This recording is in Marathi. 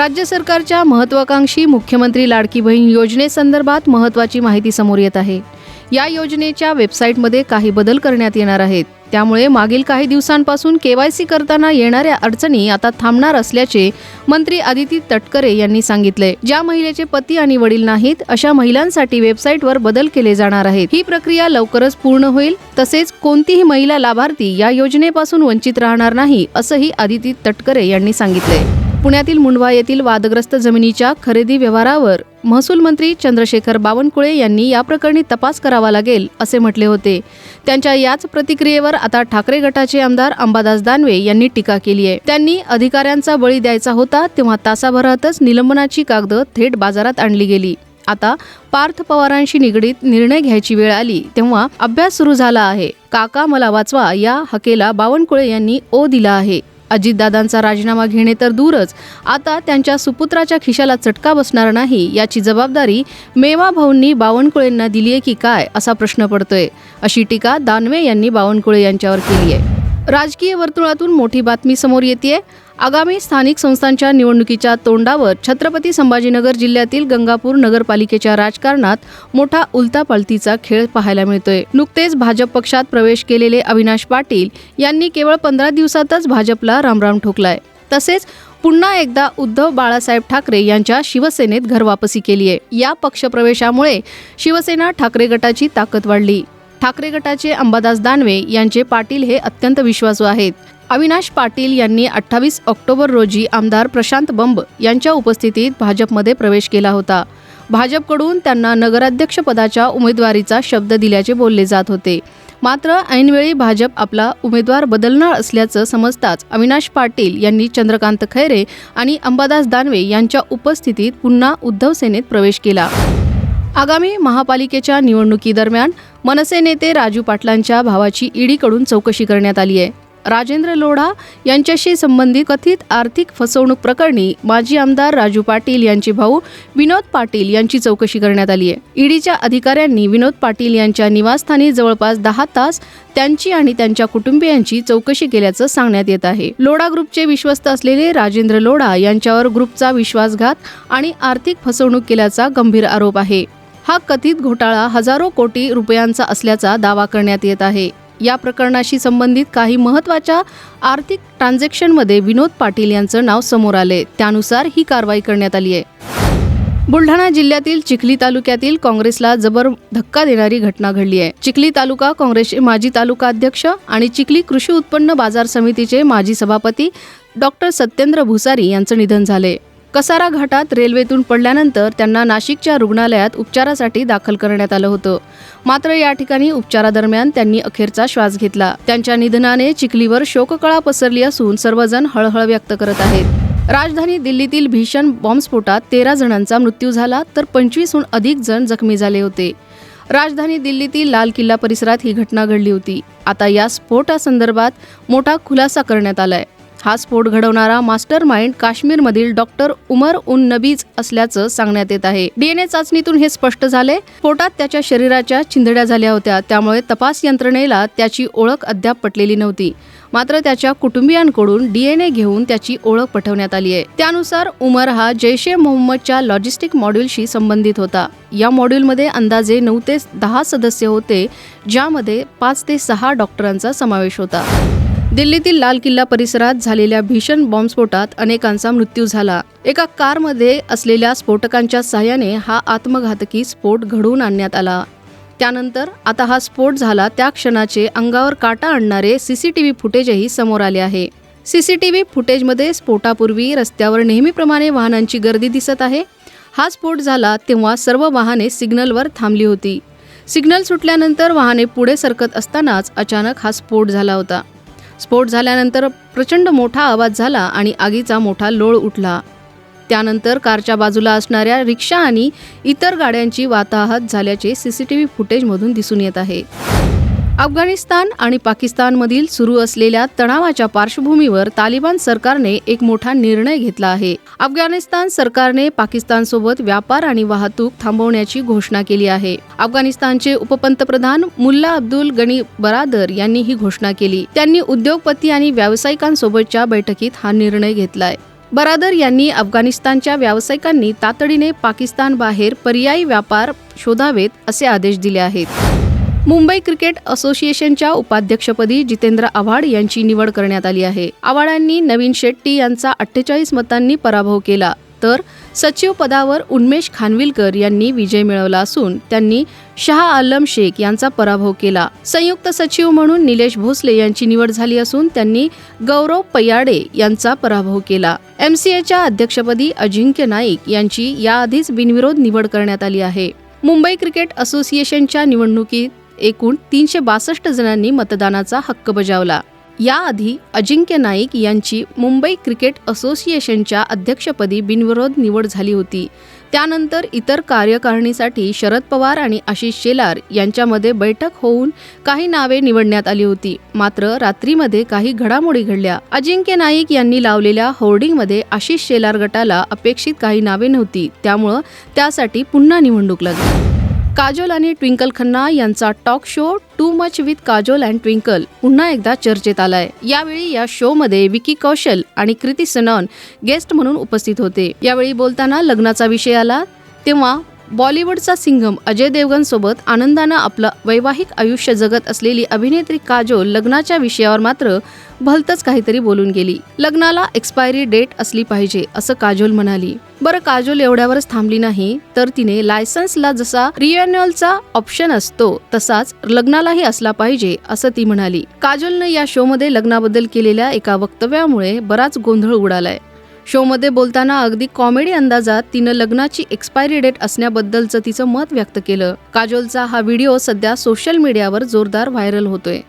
राज्य सरकारच्या महत्वाकांक्षी मुख्यमंत्री लाडकी बहीण योजनेसंदर्भात महत्वाची माहिती समोर येत आहे. या योजनेच्या वेबसाईटमध्ये काही बदल करण्यात येणार आहेत. त्यामुळे मागील काही दिवसांपासून केवायसी करताना येणाऱ्या अडचणी आता थांबणार असल्याचे मंत्री आदिती तटकरे यांनी सांगितले ज्या महिलेचे पती आणि वडील नाहीत अशा महिलांसाठी वेबसाईटवर बदल केले जाणार आहेत. ही प्रक्रिया लवकरच पूर्ण होईल. तसेच कोणतीही महिला लाभार्थी या योजनेपासून वंचित राहणार नाही असंही आदिती तटकरे यांनी सांगितले पुण्यातील मुंडवा येथील वादग्रस्त जमिनीच्या खरेदी व्यवहारावर महसूल मंत्री चंद्रशेखर बावनकुळे यांनी या प्रकरणी तपास करावा लागेल असे म्हटले होते. त्यांच्या याच प्रतिक्रियेवर आता ठाकरे गटाचे आमदार अंबादास दानवे यांनी टीका केली आहे. त्यांनी अधिकाऱ्यांचा बळी द्यायचा होता तेव्हा तासाभरातच निलंबनाची कागदं थेट बाजारात आणली गेली. आता पार्थ पवारांशी निगडीत निर्णय घ्यायची वेळ आली तेव्हा अभ्यास सुरू झाला आहे. काका मला वाचवा या हकेला बावनकुळे यांनी ओ दिला आहे. अजितदादांचा राजीनामा घेणे तर दूरच. आता त्यांच्या सुपुत्राच्या खिशाला चटका बसणार नाही याची जबाबदारी मेवा भाऊंनी बावनकुळेंना दिली आहे की काय असा प्रश्न पडतोय. अशी टीका दानवे यांनी बावनकुळे यांच्यावर केली आहे राजकीय वर्तुळातून मोठी बातमी समोर येते आगामी स्थानिक संस्थांच्या निवडणुकीच्या तोंडावर छत्रपती संभाजीनगर जिल्ह्यातील गंगापूर नगरपालिकेच्या राजकारणात मोठा उलतापालतीचा खेळ पाहायला मिळतोय. नुकतेच भाजप पक्षात प्रवेश केलेले अविनाश पाटील यांनी केवळ पंधरा दिवसातच भाजपला रामराम ठोकलाय. तसेच पुन्हा एकदा उद्धव बाळासाहेब ठाकरे यांच्या शिवसेनेत घरवापसी केली आहे या पक्षप्रवेशामुळे शिवसेना ठाकरे गटाची ताकद वाढली. ठाकरे गटाचे अंबादास दानवे यांचे पाटील हे अत्यंत विश्वासू आहेत. अविनाश पाटील यांनी अठ्ठावीस ऑक्टोबर रोजी आमदार प्रशांत बंब यांच्या उपस्थितीत भाजपमध्ये प्रवेश केला होता. भाजपकडून त्यांना नगराध्यक्षपदाच्या उमेदवारीचा शब्द दिल्याचे बोलले जात होते. मात्र ऐनवेळी भाजप आपला उमेदवार बदलणार असल्याचं समजताच अविनाश पाटील यांनी चंद्रकांत खैरे आणि अंबादास दानवे यांच्या उपस्थितीत पुन्हा उद्धव सेनेत प्रवेश केला. आगामी महापालिकेच्या निवडणुकीदरम्यान मनसे नेते राजू पाटलांच्या भावाची ईडीकडून चौकशी करण्यात आली आहे. राजेंद्र लोढा यांच्याशी संबंधित कथित आर्थिक फसवणूक प्रकरणी माजी आमदार राजू पाटील यांचे भाऊ विनोद पाटील यांची चौकशी करण्यात आली आहे. ईडीच्या अधिकाऱ्यांनी विनोद पाटील यांच्या निवासस्थानी जवळपास दहा तास त्यांची आणि त्यांच्या कुटुंबियांची चौकशी केल्याचं सांगण्यात येत आहे. लोढा ग्रुपचे विश्वस्त असलेले राजेंद्र लोढा यांच्यावर ग्रुपचा विश्वासघात आणि आर्थिक फसवणूक केल्याचा गंभीर आरोप आहे. हा कथित घोटाळा हजारो कोटी रुपयांचा असल्याचा दावा करण्यात येत आहे. या प्रकरणाशी संबंधित काही महत्त्वाच्या आर्थिक ट्रान्झॅक्शनमध्ये विनोद पाटील यांचं नाव समोर आले. त्यानुसार ही कारवाई करण्यात आली आहे. बुलढाणा जिल्ह्यातील चिखली तालुक्यातील काँग्रेसला जबर धक्का देणारी घटना घडली आहे. चिखली तालुका काँग्रेसचे माजी तालुका अध्यक्ष आणि चिखली कृषी उत्पन्न बाजार समितीचे माजी सभापती डॉक्टर सत्येंद्र भुसारी यांचं निधन झाले. कसारा घाटात रेल्वेतून पडल्यानंतर त्यांना नाशिकच्या रुग्णालयात उपचारासाठी दाखल करण्यात आलं होतं. मात्र या ठिकाणी उपचारादरम्यान त्यांनी अखेरचा श्वास घेतला. त्यांच्या निधनाने चिखलीवर शोककळा पसरली असून सर्वजण हळहळ व्यक्त करत आहेत. राजधानी दिल्लीतील भीषण बॉम्बस्फोटात तेरा जणांचा मृत्यू झाला तर पंचवीसहून अधिक जण जखमी झाले होते. राजधानी दिल्लीतील लाल किल्ला परिसरात ही घटना घडली होती. आता या स्फोटासंदर्भात मोठा खुलासा करण्यात आलाय. हा स्फोट घडवणारा मास्टर माइंड काश्मीरमधील डॉक्टर उमर उन नबीज असल्याचं सांगण्यात येत आहे. डीएनए चाचणीतून हे स्पष्ट झाले स्फोटात त्याच्या शरीराच्या चिंधड्या झाल्या होत्या त्यामुळे तपास यंत्रणेला त्याची ओळख अद्याप पटलेली नव्हती. मात्र त्याच्या कुटुंबियांकडून डीएनए घेऊन त्याची ओळख पटवण्यात आली आहे. त्यानुसार उमर हा जैश ए मोहम्मदच्या लॉजिस्टिक मॉड्यूलशी संबंधित होता. या मॉड्यूलमध्ये अंदाजे नऊ ते दहा सदस्य होते ज्यामध्ये पाच ते सहा डॉक्टरांचा समावेश होता. दिल्लीतील लाल किल्ला परिसरात झालेल्या भीषण बॉम्बस्फोटात अनेकांचा मृत्यू झाला. एका कारमध्ये असलेल्या स्फोटकांच्या सहाय्याने हा आत्मघातकी स्फोट घडवून आणण्यात आला. त्यानंतर आता हा स्फोट झाला त्या क्षणाचे अंगावर काटा आणणारे सीसीटीव्ही फुटेजही समोर आले आहे. सीसीटीव्ही फुटेजमध्ये स्फोटापूर्वी रस्त्यावर नेहमीप्रमाणे वाहनांची गर्दी दिसत आहे. हा स्फोट झाला तेव्हा सर्व वाहने सिग्नलवर थांबली होती. सिग्नल सुटल्यानंतर वाहने पुढे सरकत असतानाच अचानक हा स्फोट झाला होता. स्फोट झाल्यानंतर प्रचंड मोठा आवाज झाला आणि आगीचा मोठा लोळ उठला. त्यानंतर कारच्या बाजूला असणाऱ्या रिक्षा आणि इतर गाड्यांची वाताहत झाल्याचे सीसीटीव्ही फुटेजमधून दिसून येत आहे. अफगाणिस्तान आणि पाकिस्तानमधील सुरू असलेल्या तणावाच्या पार्श्वभूमीवर तालिबान सरकारने एक मोठा निर्णय घेतला आहे. अफगाणिस्तान सरकारने पाकिस्तानसोबत व्यापार आणि वाहतूक थांबवण्याची घोषणा केली आहे. अफगाणिस्तानचे उपपंतप्रधान मुल्ला अब्दुल गणी बरादर यांनी ही घोषणा केली. त्यांनी उद्योगपती आणि व्यावसायिकांसोबतच्या बैठकीत हा निर्णय घेतलाय. बरादर यांनी अफगाणिस्तानच्या व्यावसायिकांनी तातडीने पाकिस्तान बाहेर पर्यायी व्यापार शोधावेत असे आदेश दिले आहेत. मुंबई क्रिकेट असोसिएशनच्या उपाध्यक्षपदी जितेंद्र आव्हाड यांची निवड करण्यात आली आहे. आव्हाडांनी नवीन शेट्टी यांचा अठ्ठेचाळीस मतांनी पराभव केला. तर सचिव पदावर उन्मेष खानविलकर यांनी विजय मिळवला असून त्यांनी शहा आलम शेख यांचा पराभव केला. संयुक्त सचिव म्हणून निलेश भोसले यांची निवड झाली असून त्यांनी गौरव पयाडे यांचा पराभव केला. एमसीएच्या अध्यक्षपदी अजिंक्य नाईक यांची याआधीच बिनविरोध निवड करण्यात आली आहे. मुंबई क्रिकेट असोसिएशनच्या निवडणुकीत एकूण तीनशे बासष्ट जणांनी मतदानाचा हक्क बजावला. याआधी अजिंक्य नाईक यांची मुंबई क्रिकेट असोसिएशनच्या अध्यक्षपदी बिनविरोध निवड झाली होती. त्यानंतर इतर कार्यकारिणीसाठी शरद पवार आणि आशिष शेलार यांच्यामध्ये बैठक होऊन काही नावे निवडण्यात आली होती. मात्र रात्रीमध्ये काही घडामोडी घडल्या. अजिंक्य नाईक यांनी लावलेल्या होर्डिंगमध्ये आशिष शेलार गटाला अपेक्षित काही नावे नव्हती. त्यामुळं त्यासाठी पुन्हा निवडणूक लागली काजोल आणि ट्विंकल खन्ना यांचा talk show too much with Kajol and Twinkle पुन्हा एकदा चर्चेत आलाय. यावेळी या शो मध्ये विकी कौशल आणि कृती सनॉन गेस्ट म्हणून उपस्थित होते. यावेळी बोलताना लग्नाचा विषय आला तेव्हा बॉलिवूडचा सिंघम अजय देवगनसोबत आनंदानं आपलं वैवाहिक आयुष्य जगत असलेली अभिनेत्री काजोल लग्नाच्या विषयावर मात्र भलतच काहीतरी बोलून गेली. लग्नाला एक्सपायरी डेट असली पाहिजे असं काजोल म्हणाली. बरं काजोल एवढ्यावरच थांबली नाही तर तिने लायसन्सला जसा रिअन्युअलचा ऑप्शन असतो तसाच लग्नालाही असला पाहिजे असं ती म्हणाली. काजोलनं या शोमध्ये लग्नाबद्दल केलेल्या एका वक्तव्यामुळे बराच गोंधळ उडालाय. शोमध्ये बोलताना अगदी कॉमेडी अंदाजात तिनं लग्नाची एक्सपायरी डेट असण्याबद्दलचं तिचं मत व्यक्त केलं. काजोलचा हा व्हिडिओ सध्या सोशल मीडियावर जोरदार व्हायरल होतोय.